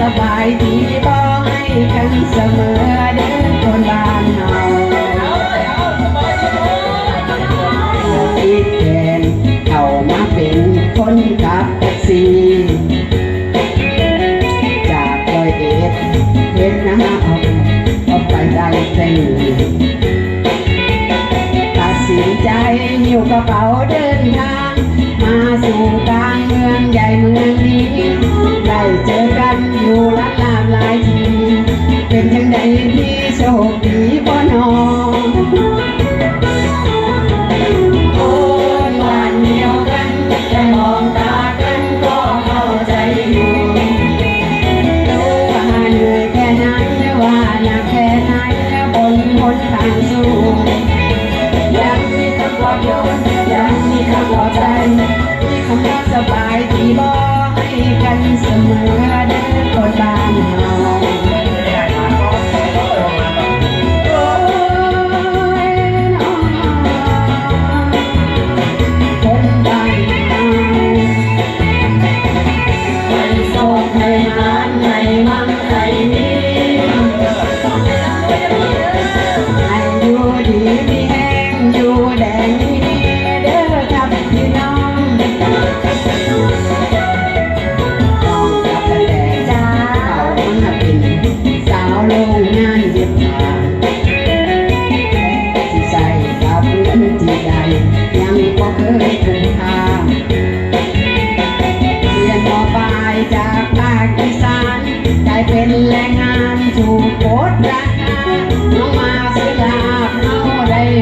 สบายดีบอกให้กันเสมอเด้อ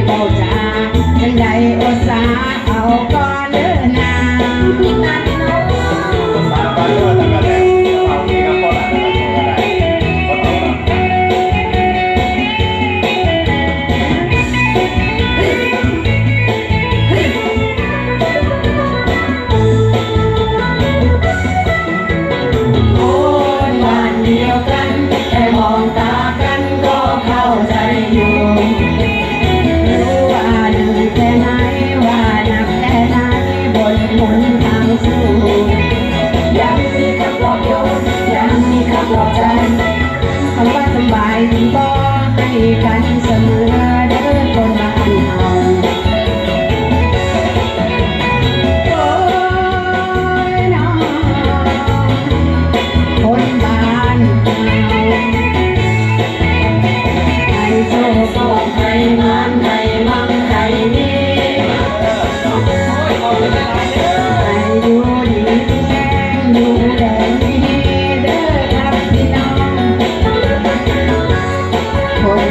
เบาจาจังใดโอสาเอาก็ Bye.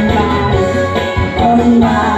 นบาทต้นบา